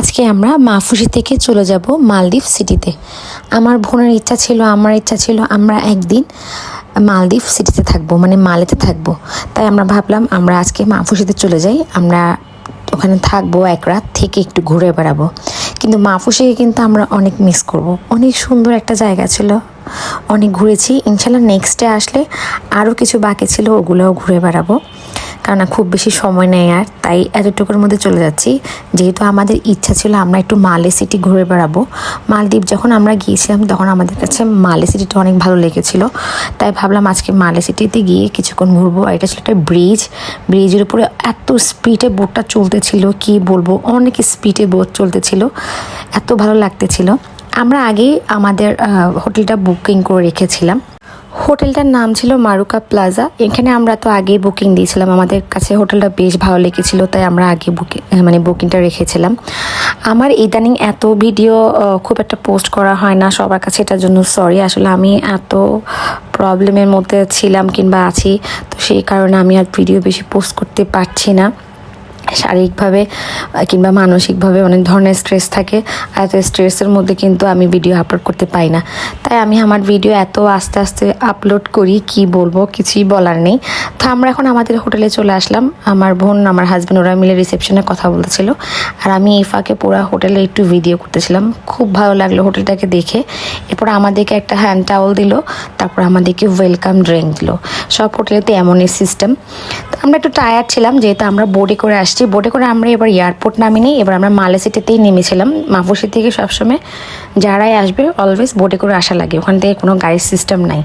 আজকে আমরা মাফুসি থেকে চলে যাব মালদ্বীপ সিটিতে। আমার বোনের ইচ্ছা ছিল, আমার ইচ্ছা ছিল আমরা একদিন মালদ্বীপ সিটিতে থাকব মানে মালেতে থাকব। তাই আমরা ভাবলাম আমরা আজকে মাফুসিতে চলে যাই, আমরা ওখানে থাকব এক রাত থেকে একটু ঘুরে বেড়াবো। কিন্তু মাফুসিকে কিন্তু আমরা অনেক মিস করব। অনেক সুন্দর একটা জায়গা ছিল, অনেক ঘুরেছি। ইনশাল্লাহ নেক্সট ডে আসলে আরও কিছু বাকি ছিল, ওগুলোও ঘুরে বেড়াবো। কারণ খুব বেশি সময় নেই আর, তাই এতটুকুর মধ্যে চলে যাচ্ছি। যেহেতু আমাদের ইচ্ছা ছিল আমরা একটু মালে সিটি ঘুরে বেড়াবো। মালদ্বীপ যখন আমরা গিয়েছিলাম তখন আমাদের কাছে মালে সিটিটা অনেক ভালো লেগেছিল। তাই ভাবলাম আজকে মালে সিটিতে গিয়ে কিছুক্ষণ ঘুরবো। এটা ছিল একটা ব্রিজ। ব্রিজের উপরে এত স্পিডে বোটটা চলতেছিল, কি বলব? অনেক স্পিডে বোট চলতেছিল। এত ভালো লাগতেছিল। আমরা আগেই আমাদের হোটেলটা বুকিং করে রেখেছিলাম। হোটেলটার নাম ছিল মারুকা প্লাজা। এখানে আমরা তো আগে বুকিং দিয়েছিলাম। আমাদের কাছে হোটেলটা বেশ ভালো লেগেছিল, তাই আমরা আগে বুকিং মানে বুকিংটা রেখেছিলাম। আমার ইদানিং এত ভিডিও খুব একটা পোস্ট করা হয় না সবার কাছে, এটার জন্য সরি আসলে আমি এত প্রবলেমের মধ্যে ছিলাম কিংবা আছি, তো সেই কারণে আমি আর ভিডিও বেশি পোস্ট করতে পারছি না। শারীরিকভাবে, কিংবা মানসিকভাবে অনেক ধরনের স্ট্রেস থাকে, আর স্ট্রেসের মধ্যে কিন্তু আমি ভিডিও আপলোড করতে পাই না। তাই আমি আমার ভিডিও এত আস্তে আস্তে আপলোড করি, কি বলব কিছুই বলার নেই। তো আমরা এখন আমাদের হোটেলে চলে আসলাম। আমার বোন, আমার হাজব্যান্ড ওরা মিলে রিসেপশনে কথা বলতেছিল। আর আমি এই ফাঁকে পুরো হোটেলে একটু ভিডিও করতেছিলাম। খুব ভালো লাগল হোটেলটাকে দেখে। এরপর আমাদেরকে একটা হ্যান্ড টাওয়াল দিল, তারপর আমাদেরকে ওয়েলকাম ড্রিঙ্ক দিল। সব হোটেলেতে এমনই সিস্টেম আমরা একটু টায়ার্ড ছিলাম, যেহেতু আমরা বোটে করে আসছি। বোটে করে আমরা এবার এয়ারপোর্ট নামিনি, এবার আমরা মালে সিটিতেই নেমেছিলাম। মাফুসি থেকে সবসময় যারাই আসবে অলওয়েজ বোটে করে আসা লাগে, ওখান থেকে কোনো গাড়ির সিস্টেম নাই।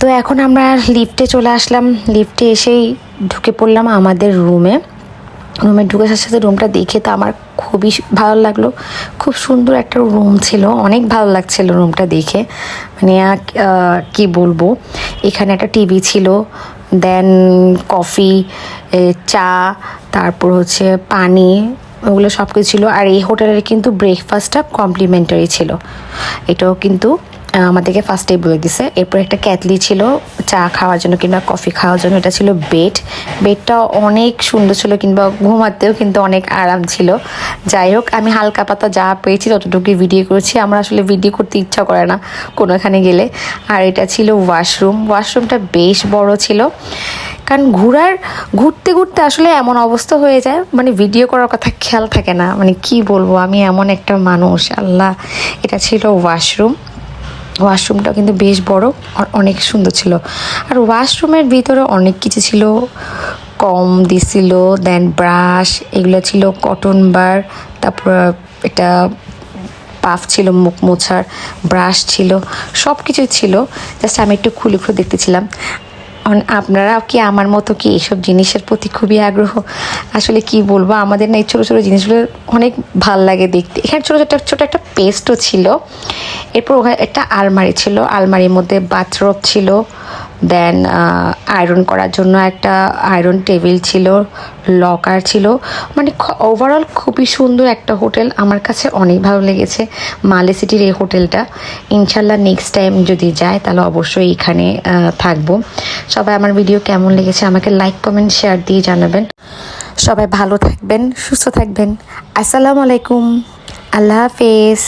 তো এখন আমরা লিফটে চলে আসলাম। লিফটে এসেই ঢুকে পড়লাম আমাদের রুমে রুমে ঢুকে আসার সাথে রুমটা দেখে তো আমার খুবই ভালো লাগল। খুব সুন্দর একটা রুম ছিল, অনেক ভালো লাগছিল রুমটা দেখে। মানে কি বলব, এখানে একটা টিভি ছিল দেন কফি চা, তারপর হচ্ছে পানি, ওগুলো সব কিছু ছিল। আর এই হোটেলের কিন্তু ব্রেকফাস্টটা কমপ্লিমেন্টারি ছিল। এটাও কিন্তু আমাদেরকে ফার্স্টেই বলে দিছে। এরপর একটা ক্যাটলি ছিল, চা খাওয়ার জন্য কিংবা কফি খাওয়ার জন্য, এটা ছিল বেড বেডটা অনেক সুন্দর ছিল কিংবা ঘুমাতেও কিন্তু অনেক আরাম ছিল। যাই হোক, আমি হালকা পাতা যা পেয়েছি ততটুকুই ভিডিও করেছি। আমার আসলে ভিডিও করতে ইচ্ছা করে না কোনোখানে গেলে। আর এটা ছিল ওয়াশরুম ওয়াশরুমটা বেশ বড় ছিল। কারণ ঘোরার, ঘুরতে ঘুরতে আসলে এমন অবস্থা হয়ে যায় মানে ভিডিও করার কথা খেয়াল থাকে না। মানে কি বলব, আমি এমন একটা মানুষ, আল্লাহ। এটা ছিল ওয়াশরুম ওয়াশরুমটা কিন্তু বেশ বড় আর অনেক সুন্দর ছিল। আর ওয়াশরুমের ভিতরে অনেক কিছু ছিল। কম দিছিল দেন ব্রাশ এগুলো ছিল কটন বার তারপর এটা পাফ ছিল মুখ মোছার ব্রাশ ছিল সব কিছু ছিল। জাস্ট আমি একটু খুলে খুলে দেখতেছিলাম। আপনারাও কি আমার মতো কি এইসব জিনিসের প্রতি খুবই আগ্রহ? আসলে কি বলব, আমাদের না এই ছোটো ছোটো জিনিসগুলো অনেক ভালো লাগে দেখতে। এখানে ছোটো ছোটো ছোটো একটা পেস্টও ছিল। এরপর ওখানে একটা আলমারি ছিল। আলমারির মধ্যে বাথরোব ছিল। দেন আয়রন করার জন্য একটা আয়রন টেবিল ছিল লকার ছিল। মানে ওভারঅল খুবই সুন্দর একটা হোটেল। আমার কাছে অনেক ভালো লেগেছে মালে সিটির এই হোটেলটা। ইনশাল্লাহ নেক্সট টাইম যদি যায়, তাহলে অবশ্যই এখানে থাকব। সবাই, আমার ভিডিও কেমন লেগেছে আমাকে লাইক কমেন্ট শেয়ার দিয়ে জানাবেন। সবাই ভালো থাকবেন, সুস্থ থাকবেন। আসসালামু আলাইকুম। আল্লাহ হাফেজ।